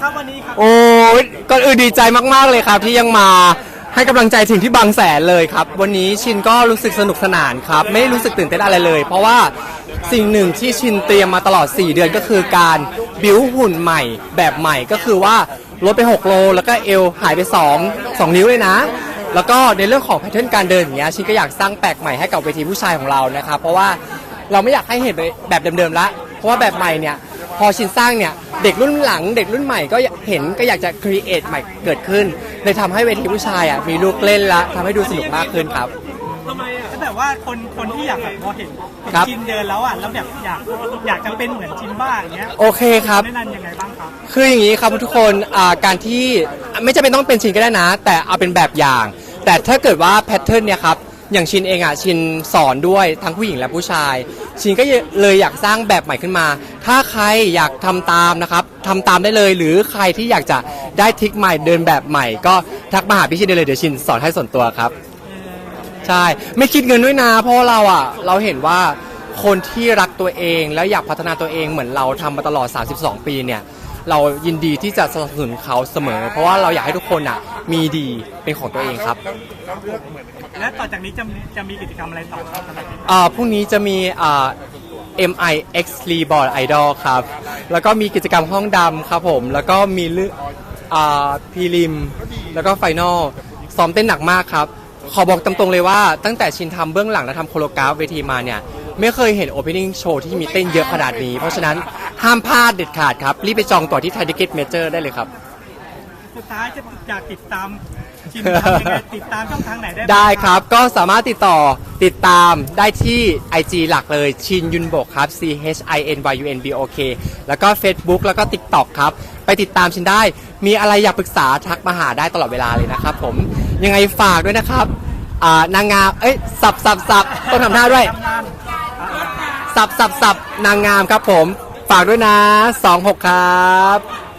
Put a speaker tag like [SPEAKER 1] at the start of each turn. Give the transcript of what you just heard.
[SPEAKER 1] ครับวันนี้ครับ
[SPEAKER 2] โอ้ยก่อนอื่นดีใจมาก ๆ เลยครับ ที่ยังมาให้กำลังใจถึงที่บางแสนเลยครับ วันนี้ชินก็รู้สึกสนุกสนานครับ ไม่รู้สึกตื่นเต้นอะไรเลย เพราะว่าสิ่งหนึ่งที่ชินเตรียมมาตลอด 4 เดือนก็คือการบิวหุ่นใหม่แบบใหม่ก็คือว่าลดไป 6 โล แล้วก็เอวหายไป 2 2 นิ้วเลยนะ แล้วก็ในเรื่องของแพทเทิร์นการเดินอย่างเงี้ยชินก็อยากสร้างแปลกใหม่ให้กับเวทีผู้ชายของเรานะครับเพราะว่าเราไม่อยากให้เห็นแบบเดิมๆละเพราะว่าแบบใหม่เนี่ย พอชินสร้างเนี่ยเด็กรุ่นหลังเด็กรุ่นใหม่ก็เห็นก็อยากจะครีเอทใหม่เกิดขึ้นเลยทำให้เวทีผู้ชายอะมีลูกเล่นละทำให้ดูสนุกมากขึ้นครับ
[SPEAKER 1] ทำไมอะแบบว่าคนคนที่อยากแบบพอเห็นเห็น
[SPEAKER 2] ครับ
[SPEAKER 1] ชินเดินแล้วอะแล้วแบบอยากอยากจะเป็นเหมือนชินบ้างอย่างเงี้ย
[SPEAKER 2] โอเคครับ
[SPEAKER 1] แนะนำยังไงบ้างครับ
[SPEAKER 2] คืออย่างนี้ครับทุกคนอ่าการที่ไม่จำเป็นต้องเป็นชินก็ได้นะ แต่เอาเป็นแบบอย่าง แต่ถ้าเกิดว่าแพทเทิร์นเนี่ยครับ อย่างชินเองอะชินสอนด้วยทั้งผู้หญิงและผู้ชาย ชินก็เลยอยากสร้างแบบใหม่ขึ้นมา ถ้าใครอยากทำตามนะครับทำตามได้เลย หรือใครที่อยากจะได้ทิคใหม่เดินแบบใหม่ ก็ทักมาหาพี่ชินได้เลยเดี๋ยวชินสอนให้ส่วนตัวครับ ใช่ไม่คิดเงินด้วยนะเพราะเราอะเราเห็นว่าคนที่รักตัวเองแล้วอยากพัฒนาตัวเองเหมือนเราทำมาตลอด 32 ปีเนี่ยเรายินดีที่จะสนับสนุนเขาเสมอ เพราะว่าเราอยากให้ทุกคนอะมีดีเป็นของตัวเองครับ
[SPEAKER 1] และต่อจากนี้จะจะมีกิจกรรมอะไรต่อครับสำหรับนี้
[SPEAKER 2] อ่าพรุ่งนี้จะมีอ่า MIX Reboard Idol ครับ แล้วก็มีกิจกรรมห้องดำครับผม แล้วก็มีเรื่องอ่าพีริม แล้วก็ไฟนอลซ้อมเต้นหนักมากครับ ขอบอกตรงๆเลยว่าตั้งแต่ชินทำเบื้องหลังและทำโคโลกราฟเวทีมาเนี่ย ไม่เคยเห็นโอเพนนิ่งโชว์ที่มีเต้นเยอะขนาดนี้ เพราะฉะนั้นห้ามพลาดเด็ดขาดครับ รีบไปจองตั๋วที่ไทยดิเกตเมเจอร์ได้เลยครับ
[SPEAKER 1] สุดท้ายจะอยากติดตามชินทำยังไงติดตามช่องทางไหนได้าง
[SPEAKER 2] ได้ครับ ก็สามารถติดต่อติดตามได้ที่ IG หลักเลยชินยุนบกครับ C H I N Y U N B O K แล้วก็ Facebook แล้วก็ TikTok ครับ ไปติดตามชินได้ มีอะไรอยากปรึกษาทักมาหาได้ตลอดเวลาเลยนะครับผมยังไงฝากด้วยนะครับอ่านางงามเอ้ยสับสับสับต้องทำท่าด้วย
[SPEAKER 1] ทำงาน
[SPEAKER 2] สับสับสับนางงามครับผม ฝากด้วยนะ 26 ครับ